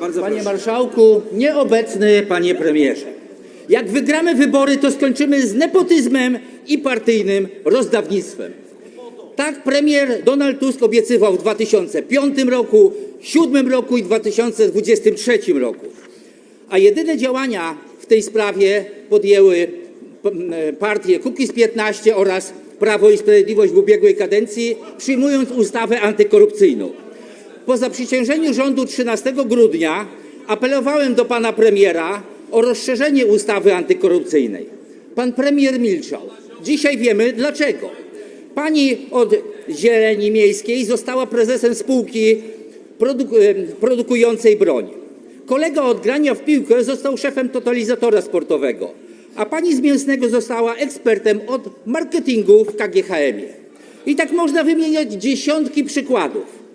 Bardzo Panie proszę. marszałku, nieobecny panie premierze. Jak wygramy wybory, to skończymy z nepotyzmem i partyjnym rozdawnictwem. Tak premier Donald Tusk obiecywał w 2005 roku, 2007 roku i 2023 roku. A jedyne działania w tej sprawie podjęły e, partie Kukiz 15 oraz Prawo i Sprawiedliwość w ubiegłej kadencji, przyjmując ustawę antykorupcyjną. Po zaprzysiężeniu rządu 13 grudnia apelowałem do pana premiera o rozszerzenie ustawy antykorupcyjnej. Pan premier milczał. Dzisiaj wiemy dlaczego. Pani od Zieleni Miejskiej została prezesem spółki e, produkującej broń. Kolega od grania w piłkę został szefem totalizatora sportowego, a pani z Mięsnego została ekspertem od marketingu w KGHM-ie. I tak można wymieniać dziesiątki przykładów.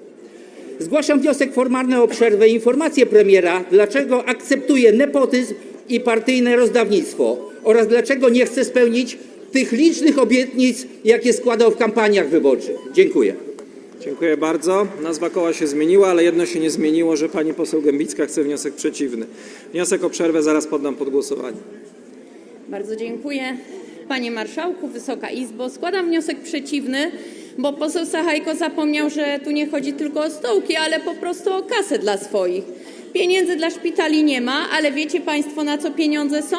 Zgłaszam wniosek formalny o przerwę i informację premiera, dlaczego akceptuje nepotyzm i partyjne rozdawnictwo oraz dlaczego nie chce spełnić tych licznych obietnic, jakie składał w kampaniach wyborczych. Dziękuję. Dziękuję bardzo. Nazwa koła się zmieniła, ale jedno się nie zmieniło, że pani poseł Gębicka chce wniosek przeciwny. Wniosek o przerwę zaraz poddam pod głosowanie. Bardzo dziękuję. Panie Marszałku, Wysoka Izbo, składam wniosek przeciwny, bo poseł Sachajko zapomniał, że tu nie chodzi tylko o stołki, ale po prostu o kasę dla swoich. Pieniędzy dla szpitali nie ma, ale wiecie Państwo, na co pieniądze są?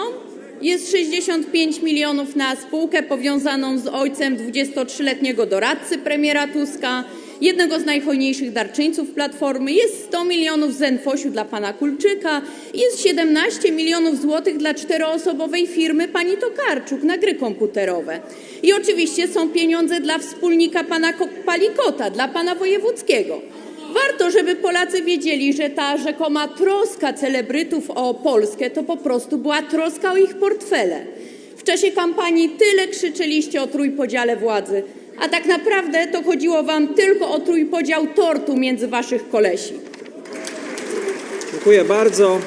Jest 65 milionów na spółkę powiązaną z ojcem 23-letniego doradcy premiera Tuska, jednego z najhojniejszych darczyńców Platformy. Jest 100 milionów z Enfosiu dla pana Kulczyka, jest 17 milionów złotych dla czteroosobowej firmy pani Tokarczuk na gry komputerowe. I oczywiście są pieniądze dla wspólnika pana Ko- Palikota, dla pana Wojewódzkiego. Warto, żeby Polacy wiedzieli, że ta rzekoma troska celebrytów o Polskę to po prostu była troska o ich portfele. W czasie kampanii tyle krzyczeliście o trójpodziale władzy, a tak naprawdę to chodziło wam tylko o trójpodział tortu między waszych kolesi. Dziękuję bardzo.